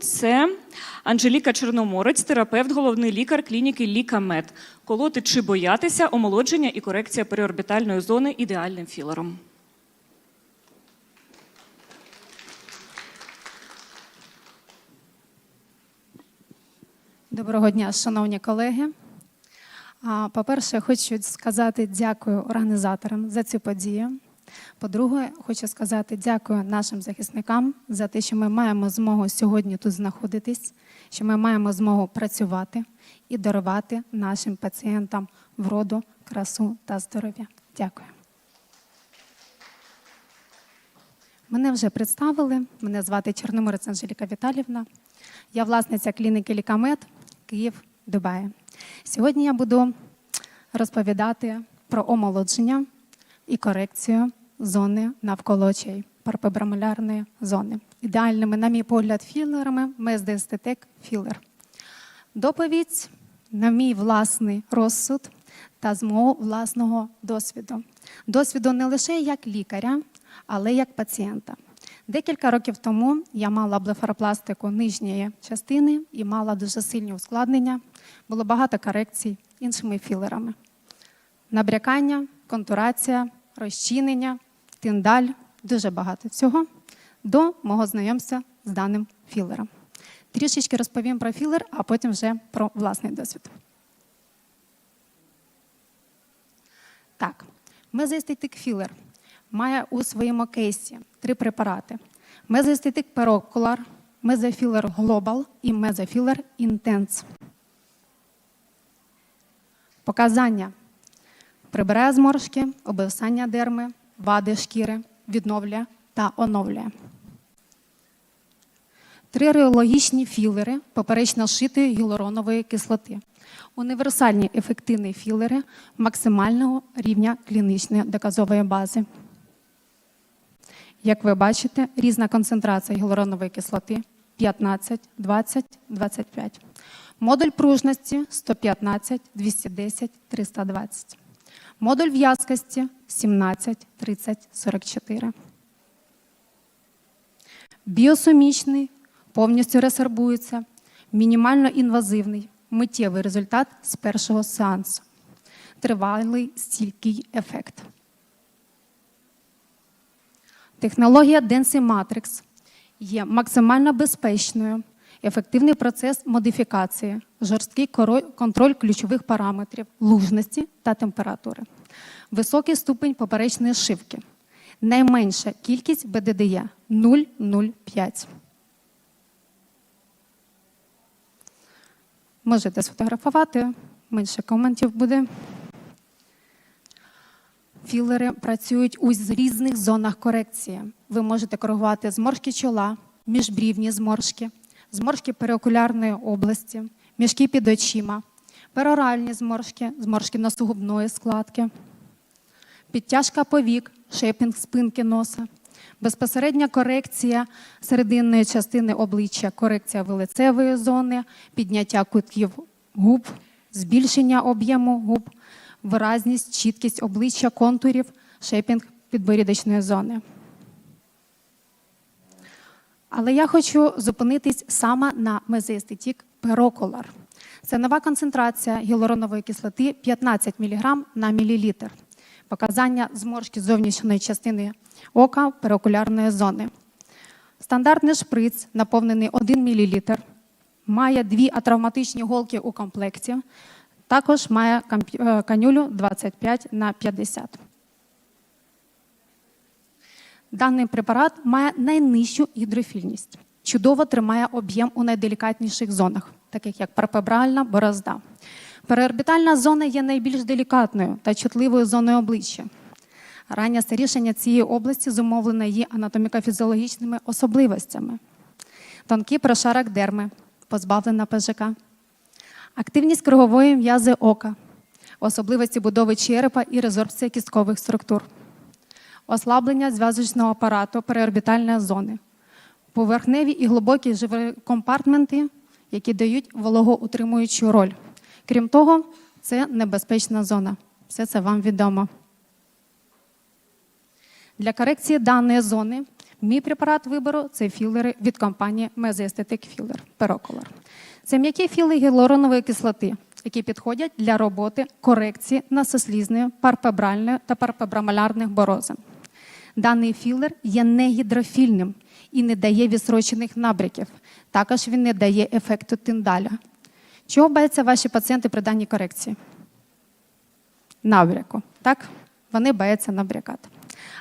Це Анжеліка Чорноморець, терапевт, головний лікар клініки Лікамед. Колоти чи боятися, омолодження і корекція переорбітальної зони ідеальним філером. Доброго дня, шановні колеги. По-перше, хочу сказати дякую організаторам за цю подію. По-друге, хочу сказати дякую нашим захисникам за те, що ми маємо змогу сьогодні тут знаходитись, що ми маємо змогу працювати і дарувати нашим пацієнтам вроду, красу та здоров'я. Дякую. Мене вже представили. Мене звати Чорноморець Анжеліка Віталівна. Я власниця клініки Лікамед Київ, Дубаї. Сьогодні я буду розповідати про омолодження і корекцію зони навколо очей, парапебрамулярної зони. Ідеальними, на мій погляд, філерами Мезде Естетек філер. Доповідь на мій власний розсуд та з мого власного досвіду. Досвіду не лише як лікаря, але як пацієнта. Декілька років тому я мала блефаропластику нижньої частини і мала дуже сильні ускладнення. Було багато корекцій іншими філерами. Набрякання, контурація, розчинення, тиндаль дуже багато всього до мого знайомства з даним філером. Трішечки розповім про філер, а потім вже про власний досвід. Так, мезоестетик філер має у своєму кейсі три препарати: мезоестетик перокулар, мезофілер глобал і мезофілер інтенс. Показання прибирає зморшки, обвисання дерми, вади шкіри, відновлює та оновлює. Три реологічні філери поперечно шитої гіалуронової кислоти. Універсальні ефективні філери максимального рівня клінічної доказової бази. Як ви бачите, різна концентрація гіалуронової кислоти 15, 20, 25. Модуль пружності 115, 210, 320. Модуль в'язкості 17, 30, 44. Біосумічний, повністю ресорбується, мінімально інвазивний, миттєвий результат з першого сеансу. Тривалий стійкий ефект. Технологія Densi Matrix є максимально безпечною, ефективний процес модифікації, жорсткий контроль ключових параметрів лужності та температури, високий ступень поперечної шивки, найменша кількість БДДЄ 0,05. Можете сфотографувати, менше коментів буде. Філери працюють у різних зонах корекції. Ви можете коригувати зморшки чола, міжбрівні зморшки, зморшки переокулярної області, мішки під очима, пероральні зморшки, зморшки носогубної складки, підтяжка повік, шейпінг спинки носа, безпосередня корекція серединної частини обличчя, корекція вилицевої зони, підняття кутків губ, збільшення об'єму губ, виразність, чіткість обличчя, контурів, шейпінг підборідочної зони. Але я хочу зупинитись саме на мезоестетік перокулар. Це нова концентрація гіалуронової кислоти 15 мг на мілілітр. Показання зморшки зовнішньої частини ока перокулярної зони. Стандартний шприц, наповнений 1 мл, має дві атравматичні голки у комплекті. Також має е, канюлю 25 на 50. Даний препарат має найнижчу гідрофільність, чудово тримає об'єм у найделікатніших зонах, таких як парапебральна борозда. Переорбітальна зона є найбільш делікатною та чутливою зоною обличчя. Раннє старішення цієї області зумовлене її анатоміко-фізіологічними особливостями. Тонкий прошарок дерми, позбавлена ПЖК, активність кругової м'язи ока, особливості будови черепа і резорбція кісткових структур ослаблення зв'язочного апарату переорбітальної зони, поверхневі і глибокі живі компартменти, які дають вологоутримуючу роль. Крім того, це небезпечна зона. Все це вам відомо. Для корекції даної зони Мій препарат вибору це філери від компанії Mesoesthetic Filler Perocolor. Це м'які філи гіалуронової кислоти, які підходять для роботи корекції насослізної, парпебральної та парпебрамалярних борозин. Даний філер є негідрофільним і не дає відсрочених набряків. Також він не дає ефекту тиндаля. Чого бояться ваші пацієнти при даній корекції? Набряку. Так? Вони бояться набрякати.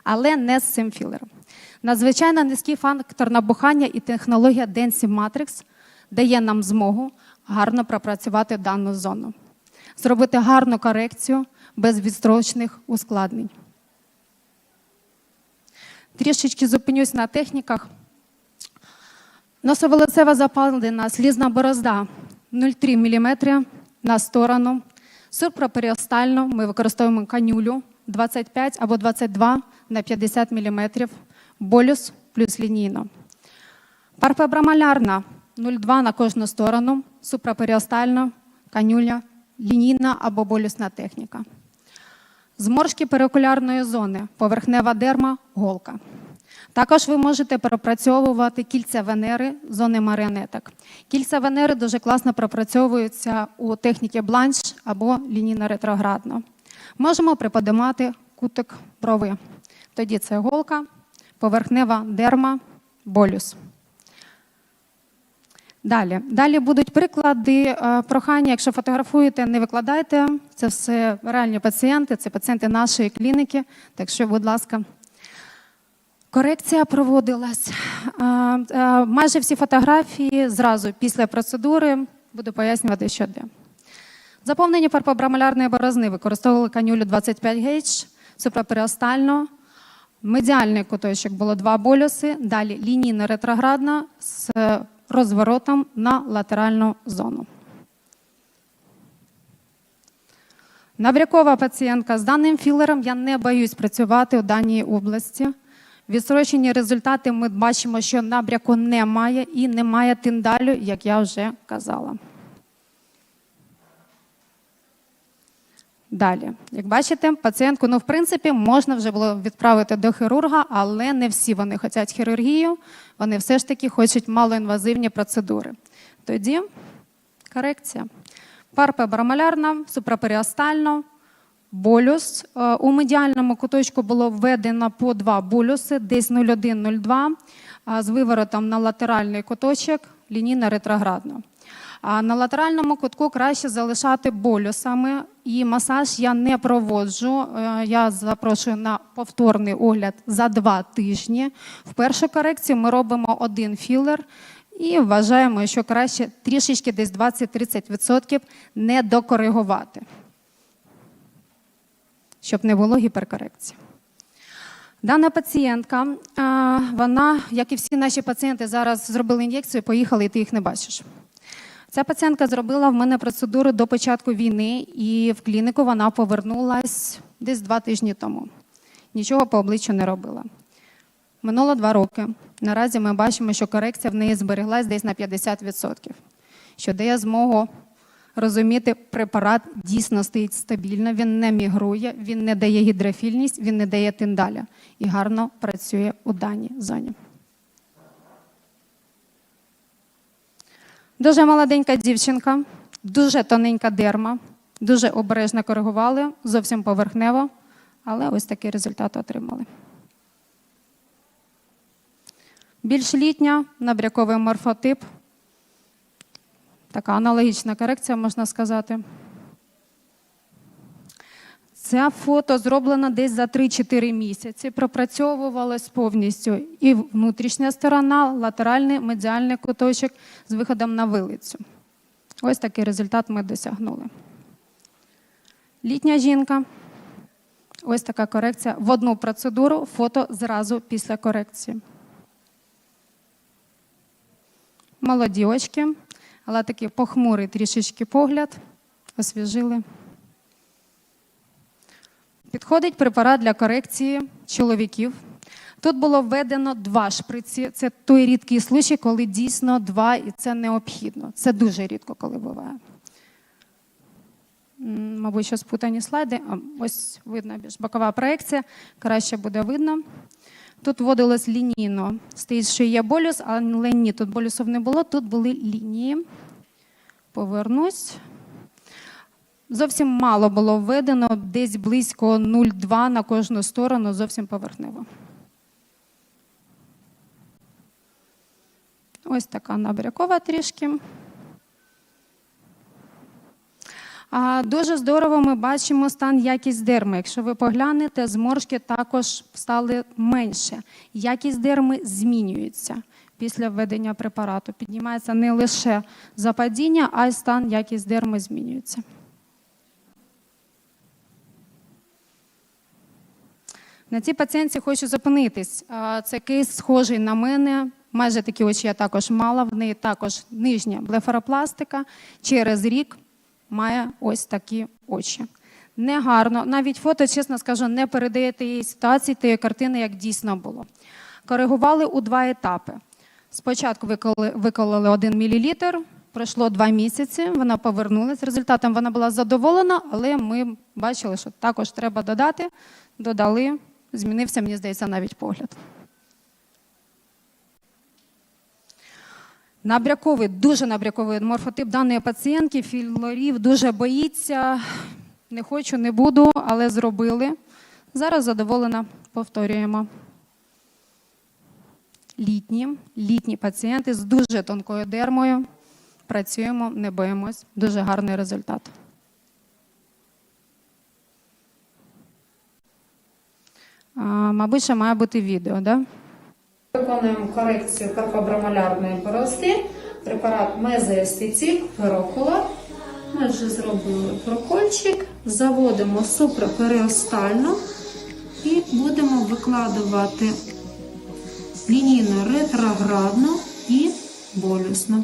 Але не з цим філером. Надзвичайно низький фактор набухання і технологія Densi Matrix дає нам змогу гарно пропрацювати дану зону, зробити гарну корекцію без відстрочних ускладнень. Трішечки зупинюсь на техніках. Носоволоцева запалена слізна борозда 0,3 мм на сторону. Супраперіостально ми використовуємо канюлю 25 або 22 на 50 мм, болюс плюс лінійно. Парпебрамалярна 0,2 на кожну сторону, супраперіостально, канюля, лінійна або болюсна техніка. Зморшки перикулярної зони, поверхнева дерма, голка. Також ви можете пропрацьовувати кільця венери, зони маріонеток. Кільця венери дуже класно пропрацьовуються у техніці бланш або лінійно-ретроградно. Можемо приподимати кутик брови. Тоді це голка, поверхнева дерма, болюс. Далі. Далі будуть приклади. Е, Прохання, якщо фотографуєте, не викладайте. Це все реальні пацієнти, це пацієнти нашої клініки. Так що, будь ласка, корекція проводилась. Е, е, Майже всі фотографії зразу після процедури буду пояснювати, що де. Заповнення парпобрамолярної борозни використовували канюлю 25 гейдж, супраперіостально. Медіальний куточок було два болюси, далі лінійно-ретроградна з розворотом на латеральну зону. Набрякова пацієнтка з даним філером я не боюсь працювати у даній області. Відсрочені результати ми бачимо, що набряку немає і немає тиндалю, як я вже казала. Далі, як бачите, пацієнтку, ну, в принципі, можна вже було відправити до хірурга, але не всі вони хочуть хірургію, вони все ж таки хочуть малоінвазивні процедури. Тоді корекція. Парпебрамалярна, супраперіостально, болюс. Е, У медіальному куточку було введено по два болюси, десь 0,1-0,2, а з виворотом на латеральний куточок, лінійно-ретроградно. А на латеральному кутку краще залишати болюсами, і масаж я не проводжу. Е, Я запрошую на повторний огляд за два тижні. В першу корекцію ми робимо один філер і вважаємо, що краще трішечки десь 20-30% не докоригувати, щоб не було гіперкорекції. Дана пацієнтка, вона, як і всі наші пацієнти, зараз зробили ін'єкцію, поїхали, і ти їх не бачиш. Ця пацієнтка зробила в мене процедуру до початку війни, і в клініку вона повернулась десь два тижні тому. Нічого по обличчю не робила. Минуло два роки. Наразі ми бачимо, що корекція в неї збереглась десь на 50%, що дає змогу розуміти, препарат дійсно стоїть стабільно, він не мігрує, він не дає гідрофільність, він не дає тиндаля і гарно працює у даній зоні. Дуже молоденька дівчинка, дуже тоненька дерма, дуже обережно коригували, зовсім поверхнево, але ось такий результат отримали. Більш літня, набряковий морфотип. Така аналогічна корекція, можна сказати. Це фото зроблено десь за 3-4 місяці. Пропрацьовувалось повністю і внутрішня сторона, латеральний, медіальний куточок з виходом на вилицю. Ось такий результат ми досягнули. Літня жінка. Ось така корекція. В одну процедуру фото зразу після корекції. Молоді очки, але такий похмурий трішечки погляд. Освіжили. Підходить препарат для корекції чоловіків. Тут було введено два шприці. Це той рідкий случай, коли дійсно два, і це необхідно. Це дуже рідко, коли буває. Мабуть, що спутані слайди. Ось видно більш бокова проекція, краще буде видно. Тут вводилось лінійно. Стоїть, що є болюс, але ні, тут болюсів не було, тут були лінії. Повернусь. Зовсім мало було введено, десь близько 0,2 на кожну сторону, зовсім поверхнево. Ось така набрякова трішки. А, Дуже здорово ми бачимо стан якість дерми. Якщо ви поглянете, зморшки також стали менше. Якість дерми змінюється після введення препарату. Піднімається не лише западіння, а й стан якість дерми змінюється. На цій пацієнтці хочу зупинитись. Це кейс схожий на мене. Майже такі очі я також мала. В неї також нижня блефаропластика. Через рік має ось такі очі. Негарно. Навіть фото, чесно скажу, не передає тієї ситуації, тієї картини, як дійсно було. Коригували у два етапи. Спочатку виколи- викололи 1 мл, пройшло два місяці, вона повернулася. Результатом вона була задоволена, але ми бачили, що також треба додати. Додали, змінився, мені здається, навіть погляд. Набряковий, дуже набряковий морфотип даної пацієнтки, філорів дуже боїться. Не хочу, не буду, але зробили. Зараз задоволена, повторюємо. Літні, літні пацієнти з дуже тонкою дермою. Працюємо, не боїмось. Дуже гарний результат. Мабуть, ще має бути відео, да? Виконуємо корекцію карпобромолярної борозди, препарат мезоестетик, перокула. Ми вже зробили прокольчик, заводимо суpraперіостально і будемо викладувати лінійно ретроградно і болюсно.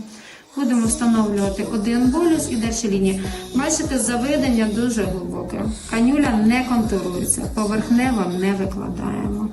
Будемо встановлювати один болюс і далі лінії. Бачите, заведення дуже глибоке. Канюля не контурується, поверхнево не викладаємо.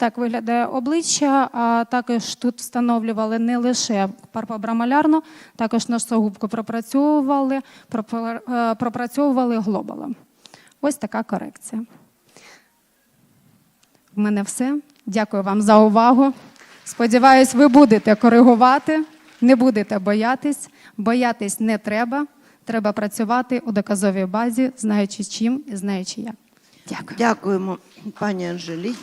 Так виглядає обличчя. А також тут встановлювали не лише парпобрамолярну, також носогубку пропрацьовували, е, пропрацьовували глобалом. Ось така корекція. В мене все. Дякую вам за увагу. Сподіваюсь, ви будете коригувати, не будете боятись. Боятись не треба. Треба працювати у доказовій базі, знаючи чим і знаючи як. Дякую. Дякуємо, пані Анжелі.